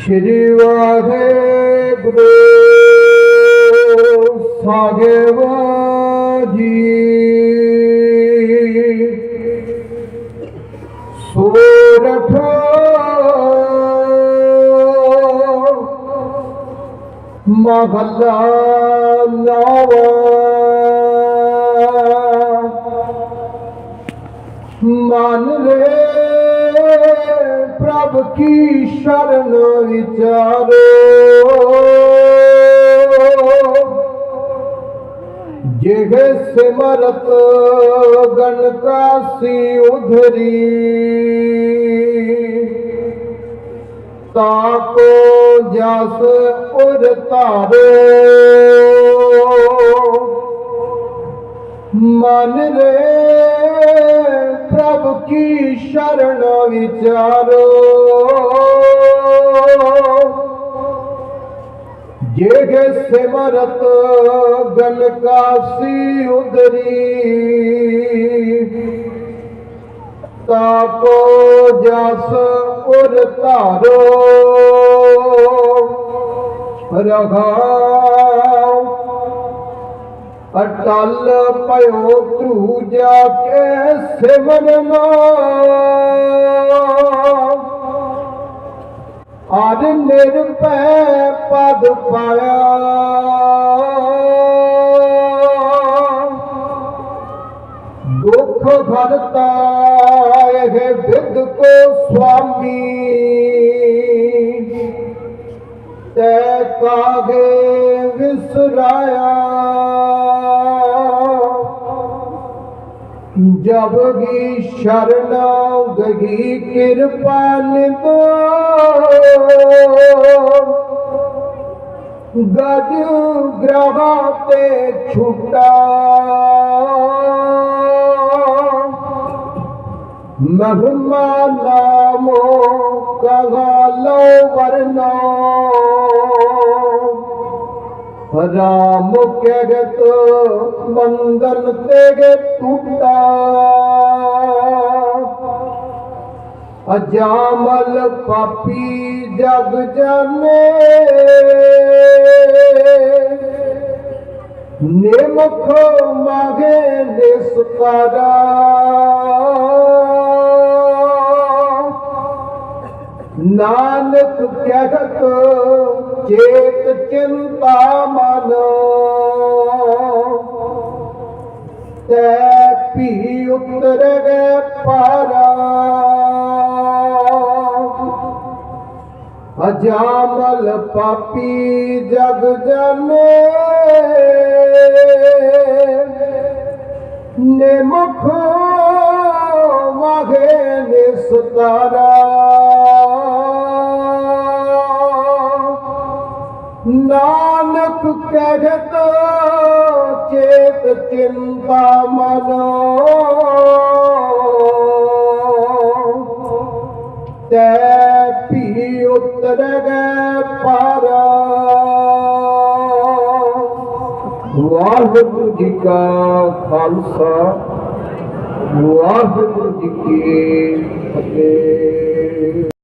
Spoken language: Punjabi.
ਸ਼੍ਰੀ ਵਾਹਿਗੁਰੂ ਸਾਹਿਬ ਜੀ। ਸੋਰਠ ਮਹੱਲਾ ਨਵਾਂ। ਮਨ ਰੇ ਕੀ ਸ਼ਰਨ ਵਿਚਾਰੋ? ਜਿਹ ਸਿਮਰਤ ਗਣ ਕਾਸੀ ਉਧਰੀ ਤਾਕੋ ਜਸ ਉਰ ਧਾਰੋ। ਮਨ ਰੇ ਪ੍ਰਭ ਕੀ ਸ਼ਰਨ ਵਿਚਾਰੋ। ਜੇਗੇ ਸਿਮਰਤ ਗਨ ਕਾਸੀ ਉਦਰੀ ਤਾਕੋ ਜਸ ਉਰ ਧਾਰੋ। ਰਘਾਉ ਅਟਲ ਪਇਓ ਧਰੂ ਜਾ ਕੇ ਸਿਮਰਨਾ ਆਦ ਨਿਰਭੈ ਪਦ ਪਾਇਆ। ਦੁਖ ਭਰਤਾ ਇਹ ਬਿਦ ਕੋ ਸੁਆਮੀ। ਤੈ ਕਾਗੇ ਵਿਸਰਾਇਆ। जब की शरणागही कृपाल दो गज ग्रह पे छुटा महमाना ਰਾਮ ਕਹਿਤ ਮੰਗਲ ਤੇਗੇ ਟੁੱਟਾ। ਅਜਾਮਲ ਪਾਪੀ ਜਗ ਜਾਣੇ ਨਿਮਖ ਮਾਗੇ ਨਿਸਕਾਰਾ ਨਾਨਕ ਕਹਿਤ ਚੇਤ ਚਿੰਤਾ ਮਨ ਤੈ ਭੀ ਉਤਰ ਗਏ ਪਾਰਾ। ਅਜਾਮਲ ਪਾਪੀ ਜਗ ਜਾਣੇ ਨਿਮਖ ਮਾਗੇ ਨਿਸਤਾਰਾ। ਨਾਨਕ ਕਹਿਤ ਚੇਤ ਚਿੰਤਾ ਮਨੋ। ਤੈ ਭੀ ਉਤਰ ਗਏ ਪਾਰਾ। ਵਾਹਿਗੁਰੂ ਜੀ ਕਾ ਖਾਲਸਾ, ਵਾਹਿਗੁਰੂ ਜੀ ਕੀ ਫਤਿਹ।